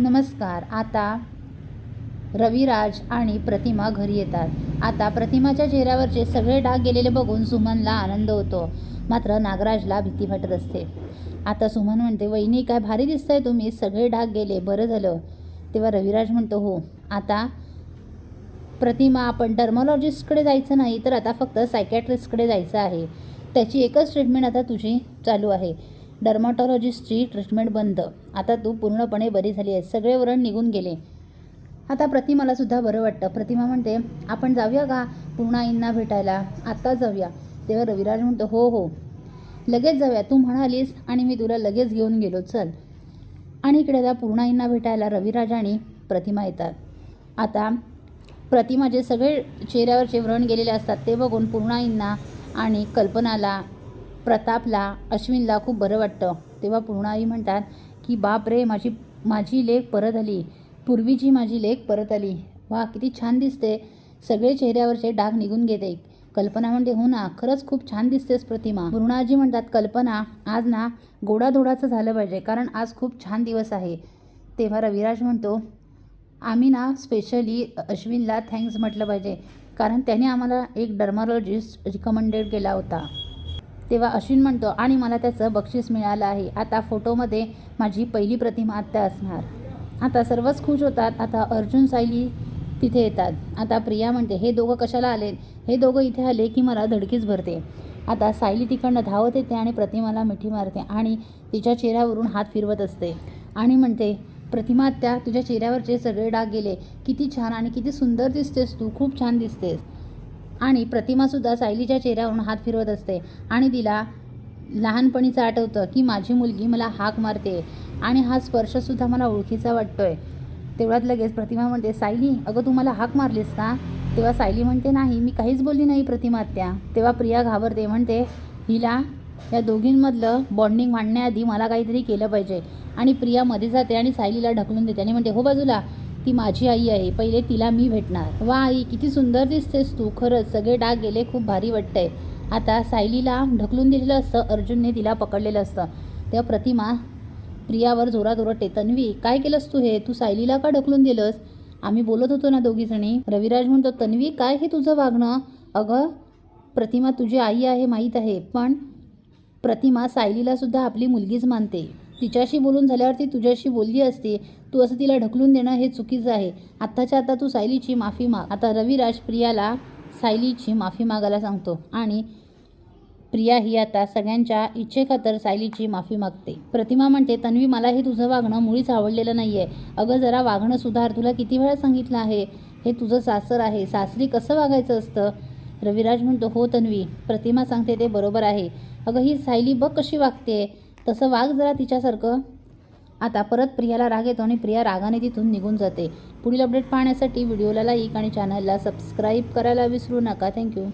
नमस्कार. आता रविराज आणि प्रतिमा घरी येतात. आता प्रतिमाच्या चेहऱ्यावरचे सगळे डाग गेलेले बघून सुमनला आनंद होतो. मात्र नागराजला भीती वाटत असते. आता सुमन म्हणते वहिनी काय भारी दिसतंय तुम्ही. सगळे डाग गेले. बरं झालं. तेव्हा रविराज म्हणतो हो आता प्रतिमा आपण डर्मॉलॉजिस्टकडे जायचं नाही तर आता फक्त सायकॅट्रिस्टकडे जायचं आहे. त्याची एकच ट्रीटमेंट आता तुझी चालू आहे. डर्माटॉलॉजिस्टची ट्रीटमेंट बंद. आता तू पूर्णपणे बरी झाली आहे सगळे वरण निघून गेले. आता प्रतिमाला सुद्धा बरं वाटतं. प्रतिमा म्हणते आपण जाऊया का पूर्णाईंना भेटायला? आत्ता जाऊया. तेव्हा रविराज म्हणतो हो हो. लगेच जाऊया. तू म्हणालीस आणि मी तुला लगेच घेऊन गेलो. चल. आणि इकडे आता पूर्णाईंना भेटायला रविराज आणि प्रतिमा येतात. आता प्रतिमाचे सगळे चेहऱ्यावरचे व्रण गेलेले असतात. ते बघून पूर्णाईंना आणि कल्पनाला प्रतापला अश्विनला खूप बरं वाटतं. तेव्हा पूर्णाई म्हणतात की बाप रे माझी माझी लेख परत आली. पूर्वीची माझी लेख परत आली. वा किती छान दिसते. सगळे चेहऱ्यावरचे डाग निघून घेते कल्पना म्हणते हो ना खरंच खूप छान दिसतेस प्रतिमा. पूर्णाजी म्हणतात कल्पना आज ना गोडाधोडाचं झालं पाहिजे कारण आज खूप छान दिवस आहे. तेव्हा रविराज म्हणतो आम्ही ना स्पेशली अश्विनला थँक्स म्हटलं पाहिजे कारण त्याने आम्हाला एक डर्मालॉजिस्ट रिकमेंडेड केला होता. तेव्हा अश्विन म्हणतो आणि मला त्याचं बक्षीस मिळालं आहे. आता फोटोमध्ये माझी पहिली प्रतिमा आत्या असणार. आता सर्वच खुश होतात. आता अर्जुन सायली तिथे येतात. आता प्रिया म्हणते हे दोघं कशाला आले? हे दोघं इथे आले की मला धडकीच भरते. आता सायली तिकडनं धावत येते आणि प्रतिमाला मिठी मारते आणि तिच्या चेहऱ्यावरून हात फिरवत असते. आणि म्हणते प्रतिमा त्या तुझ्या चेहऱ्यावरचे सगळे डाग गेले. किती छान आणि किती सुंदर दिसतेस तू. खूप छान दिसतेस. आणि प्रतिमासुद्धा सायलीच्या चेहऱ्यावरून हात फिरवत असते. आणि तिला लहानपणीचं आठवतं की माझी मुलगी मला हाक मारते. आणि हा स्पर्शसुद्धा मला ओळखीचा वाटतोय. तेवढ्यात लगेच प्रतिमा म्हणते सायली अगं तू मला हाक मारलीस का? तेव्हा सायली म्हणते नाही मी काहीच बोलली नाही प्रतिमा त्या तेव्हा प्रिया घाबरते म्हणते हिला या दोघींमधलं बॉन्डिंग वाढण्याआधी मला काहीतरी केलं पाहिजे. आणि प्रिया मध्ये जाते आणि सायलीला ढकलून देते आणि म्हणते हो बाजूला ती माझी आई आहे पहिले तिला मी भेटणार. वा आई किती सुंदर दिसतेस तू. खरंच सगळे डाग गेले खूप भारी वाटतंय. आता सायलीला ढकलून दिलेलं असतं अर्जुनने तिला पकडलेलं असतं. तेव्हा प्रतिमा प्रियावर जोरात ओरडते तन्वी काय केलंस तू हे? तू सायलीला का ढकलून दिलंस? आम्ही बोलत होतो ना दोघीजणी रविराज म्हणतो तन्वी काय हे तुझं वागणं? अगं प्रतिमा तुझी आई आहे माहीत आहे. पण प्रतिमा सायलीला सुद्धा आपली मुलगीच मानते. तिच्याशी बोलून झाल्यावर ती तुझ्याशी बोलली असती. तू असं तिला ढकलून देणं हे चुकीचं आहे. आत्ताच्या आता तू सायलीची माफी माग. आता रविराज प्रियाला सायलीची माफी मागायला सांगतो. आणि प्रिया ही आता सगळ्यांच्या इच्छेखातर सायलीची माफी मागते. प्रतिमा म्हणते तन्वी मला हे तुझं वागणं मुळीच आवडलेलं नाही आहे अगं जरा वागणं सुधार. तुला किती वेळा सांगितलं आहे? हे तुझं सासर आहे. सासरी कसं वागायचं असतं? रविराज म्हणतो हो तन्वी. प्रतिमा सांगते ते बरोबर आहे. अगं ही सायली बघ कशी वागते. तसं वाघ जरा तिच्यासारखं. आता परत प्रियाला राग येतो आणि प्रिया रागाने तिथून निघून जाते. पुढील अपडेट पाहण्यासाठी व्हिडिओला लाईक आणि चॅनलला सबस्क्राईब करायला विसरू नका. थँक्यू